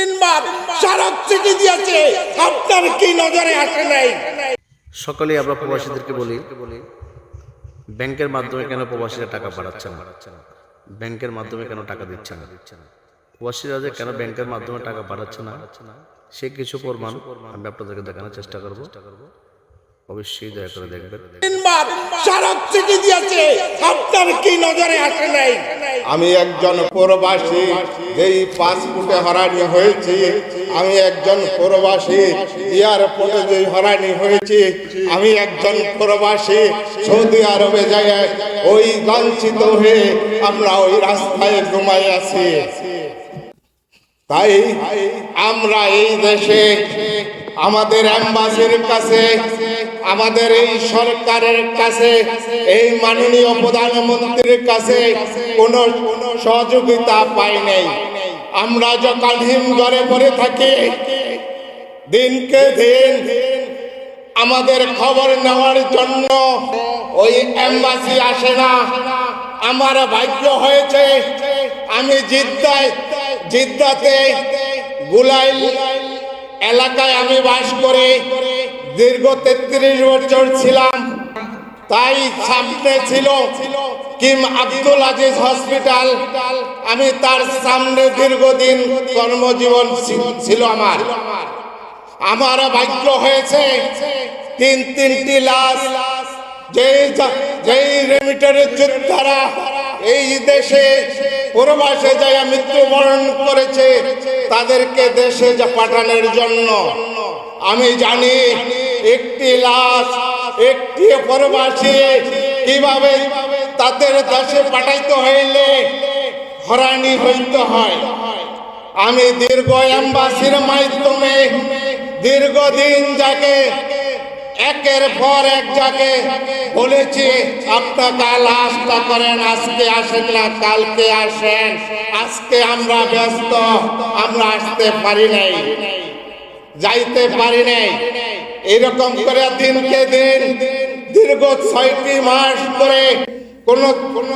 তিনবার স্মারক চিঠি দিয়েছে। আপনার কি নজরে আসে নাই? সকলেই আমরা প্রবাসীদেরকে বলি ব্যাংকের মাধ্যমে কেন প্রবাসীরা টাকা পাঠাচ্ছে না? ব্যাংকের মাধ্যমে কেন টাকা দিচ্ছে না? প্রবাসীরা যে কেন ব্যাংকের মাধ্যমে টাকা পাঠাচ্ছে না? সে কিছু প্রমাণ আমি আপনাদেরকে দেখানোর চেষ্টা করব। অবশ্যই দয়া করে দেখবেন। তিনবার স্মারক চিঠি দিয়েছে। আপনার কি নজরে আসে নাই? আমি একজন প্রবাসী, যেই পাসপোর্টে হরানি হয়েছি, আমি একজন প্রবাসী, এয়ারপোর্টে যেই হরানি হয়েছি, আমি একজন প্রবাসী, সৌদি আরবে যাই ওই লাঞ্ছিত হয়ে আমরা ওই রাস্তায় ঘুমাই আছি। তাই আমরা এই দেশে আমাদের অ্যাম্বাসির কাছে আমাদের এই সরকারের কাছে, এই মাননীয় প্রধানমন্ত্রীর কাছে কোনো সহযোগিতা পাই নাই। আমরা যখন হিমঘরে পড়ে থাকি, দিনকে দিন আমাদের খবর নেওয়ার জন্য ওই এম্বাসি আসে না। আমার ভাগ্য হয়েছে, আমি জিদ্দায়, জিদ্দাতে গুলাইল এলাকায় আমি বাস করে। দীর্ঘ তেত্রিশ বছর ছিলাম। তাই সামনে ছিল কিম আব্দুল আজিজ হসপিটাল। আমি তার সামনে দীর্ঘদিন কর্মজীবন ছিল আমার। আমার ভাগ্য হয়েছে তিন তিনটি লাশ। যেই যেই রেমিটারের যোদ্ধারা এই দেশে প্রবাসে যায় মৃত্যুবরণ করেছে, তাদেরকে দেশে পাঠানোর জন্য আমি জানি একটি লাশ, একটি প্রবাসী কীভাবে তাদের দেশে পাঠাইতে হইলে হরানি হইতে হয়। আমি দীর্ঘ অ্যাম্বাসির মাধ্যমে দীর্ঘদিন যাকে, একের পর এক যাকে বলেছি আপনার কাল আস্থা করেন, আজকে আসেন না, কালকে আসেন, আজকে আমরা ব্যস্ত, আমরা আসতে পারি নাই। যাইতে পারি নাই। এরকম করে দিনকে দিন, দীর্ঘ ছয়টি মাস করে কোন কোন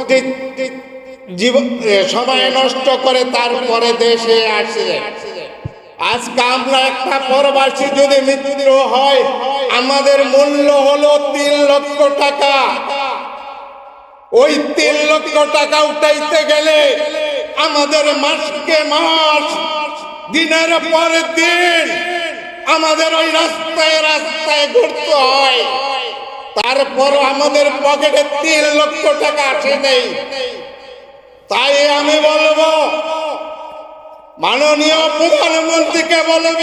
জীবন সময় নষ্ট করে তারপরে দেশে আসে। আজকে আমরা একটা পরবাসী যদি মৃত্যু হয়, আমাদের মূল্য হলো তিন লক্ষ টাকা। ওই তিন লক্ষ টাকা উঠাইতে গেলে আমাদের মাসকে মাস, দিনের পরে দিন আমাদের ওই রাস্তায় রাস্তায় ঘুরতে হয়। তারপর আমাদের পকেটে তিন লক্ষ টাকা আসে নেই। তাই আমি বলব, মাননীয় প্রধানমন্ত্রীকে বলব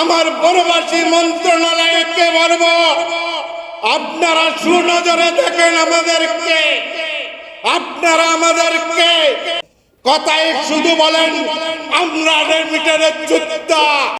আমার প্রবাসী মন্ত্রণালয়কে বলব, আপনারা সুনজরে দেখেন আমাদেরকে। আপনারা আমাদেরকে কথায় শুধু বলেন, আমরা রেমিটারের যোদ্ধা।